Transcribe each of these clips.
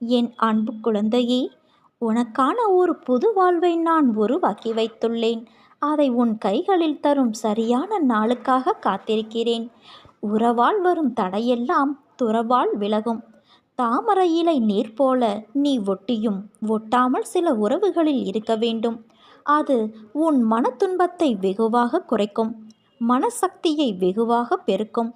என் அன்பு குழந்தையே உனக்கான ஒரு புது வாழ்வை நான் உருவாக்கி வைத்துள்ளேன். அதை உன் கைகளில் தரும் சரியான நாளுக்காக காத்திருக்கிறேன். உறவால் வரும் தடையெல்லாம் துறவால் விலகும். தாமரை இலை நீர் போல நீ ஒட்டியும் ஒட்டாமல் சில உறவுகளில் இருக்க வேண்டும். அது உன் மன துன்பத்தை வெகுவாக குறைக்கும் மனசக்தியை வெகுவாக பெருக்கும்.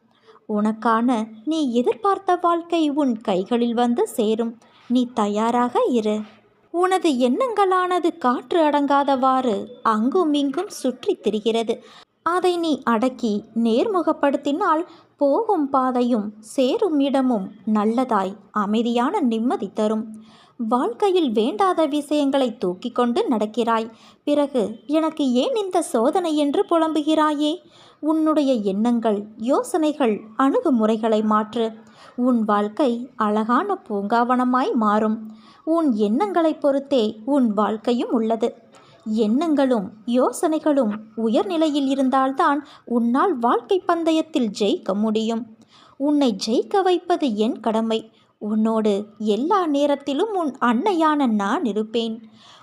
உனக்கான நீ எதிர்பார்த்த வாழ்க்கை உன் கைகளில் வந்து சேரும். நீ தயாராக இரு. உனது எண்ணங்களானது காற்று அடங்காதவாறு அங்கும் இங்கும் சுற்றித் திரிகிறது. அதை நீ அடக்கி நேர்முகப்படுத்தினால் போகும் பாதையும் சேரும் இடமும் நல்லதாய் அமைதியான நிம்மதி தரும். வாழ்க்கையில் வேண்டாத விஷயங்களை தூக்கி கொண்டு நடக்கிறாய். பிறகு எனக்கு ஏன் இந்த சோதனை என்று புலம்புகிறாயே? உன்னுடைய எண்ணங்கள் யோசனைகள் அணுகுமுறைகளை மாற்று. உன் வாழ்க்கை அழகான பூங்காவனமாய் மாறும். உன் எண்ணங்களை பொறுத்தே உன் வாழ்க்கையும் உள்ளது. எண்ணங்களும் யோசனைகளும் உயர்நிலையில் இருந்தால்தான் உன்னால் வாழ்க்கை பந்தயத்தில் ஜெயிக்க முடியும். உன்னை ஜெயிக்க வைப்பது என் கடமை. உன்னோடு எல்லா நேரத்திலும் உன் அன்னையான நான் இருப்பேன்.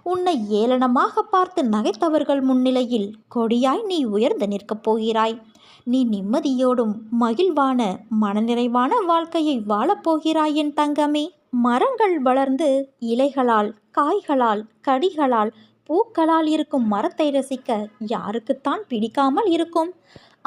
உன்னை ஏளனமாக பார்த்து நகைத்தவர்கள் முன்னிலையில் கொடியாய் நீ உயர்ந்து நிற்கப் போகிறாய். நீ நிம்மதியோடும் மகிழ்வான மனநிறைவான வாழ்க்கையை வாழப்போகிறாய் என் தங்கமே. மரங்கள் வளர்ந்து இலைகளால் காய்களால் கடிகளால் பூக்களால் இருக்கும் மரத்தை ரசிக்க யாருக்குத்தான் பிடிக்காமல் இருக்கும்.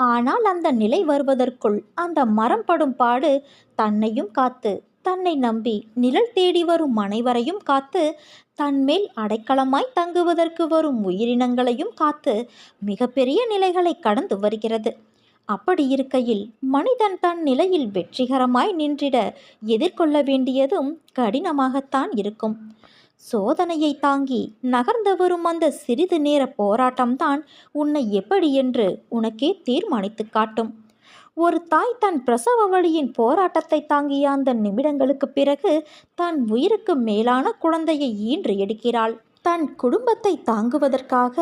ஆனால் அந்த நிலை வருவதற்குள் அந்த மரம் படும் பாடு தன்னையும் காத்து தன்னை நம்பி நிழல் தேடி வரும் அனைவரையும் காத்து தன்மேல் அடைக்கலமாய் தங்குவதற்கு வரும் உயிரினங்களையும் காத்து மிகப்பெரிய நிலைகளை கடந்து வருகிறது. அப்படி இருக்கையில் மனிதன் தன் நிலையில் வெற்றிகரமாய் நின்றிட எதிர்கொள்ள வேண்டியதும் கடினமாகத்தான் இருக்கும். சோதனையை தாங்கி நகர்ந்து வரும் அந்த சிறிது நேர போராட்டம்தான் உன்னை எப்படி என்று உனக்கே தீர்மானித்து காட்டும். ஒரு தாய் தன் பிரசவ வழியின் போராட்டத்தை தாங்கிய அந்த நிமிடங்களுக்கு பிறகு தன் உயிருக்கு மேலான குழந்தையை ஈன்று எடுக்கிறாள். தன் குடும்பத்தை தாங்குவதற்காக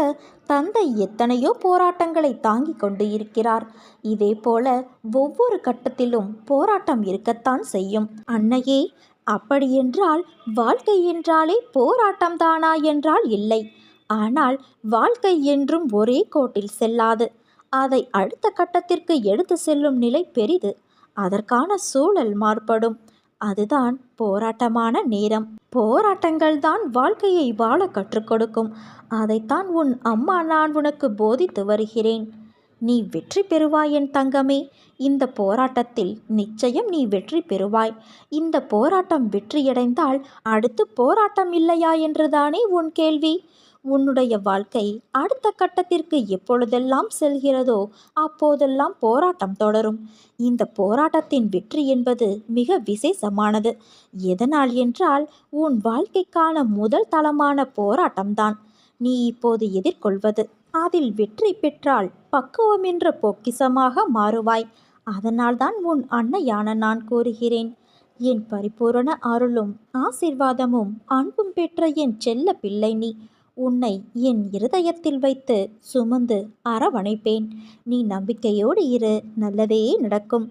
தந்தை எத்தனையோ போராட்டங்களை தாங்கிக் கொண்டு இருக்கிறார். இதேபோல ஒவ்வொரு கட்டத்திலும் போராட்டம் இருக்கத்தான் செய்யும். அன்னையே அப்படியென்றால் வாழ்க்கை என்றாலே போராட்டம்தானா என்றால் இல்லை. ஆனால் வாழ்க்கை என்றும் ஒரே கோட்டில் செல்லாது. அதை அடுத்த கட்டத்திற்கு எடுத்து செல்லும் நிலை பெரிது. அதற்கான சூழல் மாறுபடும். அதுதான் போராட்டமான நேரம். போராட்டங்கள் தான் வாழ்க்கையை வாழ கற்றுக் கொடுக்கும். அதைத்தான் உன் அம்மா நான் உனக்கு போதித்து வருகிறேன். நீ வெற்றி பெறுவாய் என் தங்கமே. இந்த போராட்டத்தில் நிச்சயம் நீ வெற்றி பெறுவாய். இந்த போராட்டம் வெற்றியடைந்தால் அடுத்து போராட்டம் இல்லையா என்றுதானே உன் கேள்வி. உன்னுடைய வாழ்க்கை அடுத்த கட்டத்திற்கு எப்பொழுதெல்லாம் செல்கிறதோ அப்போதெல்லாம் போராட்டம் தொடரும். இந்த போராட்டத்தின் வெற்றி என்பது மிக விசேஷமானது. எதனால் என்றால் உன் வாழ்க்கைக்கான முதல் தளமான போராட்டம்தான். நீ இப்போது எதிர்கொள்வது அதில் வெற்றி பெற்றால் பக்குவம் என்ற பொக்கிசமாக மாறுவாய். அதனால்தான் உன் அன்னையான நான் கூறுகிறேன். என் பரிபூரண அருளும் ஆசிர்வாதமும் அன்பும் பெற்ற என் செல்ல பிள்ளை நீ. உன்னை என் இருதயத்தில் வைத்து சுமந்து அரவணைப்பேன். நீ நம்பிக்கையோடு இரு நல்லதே நடக்கும்.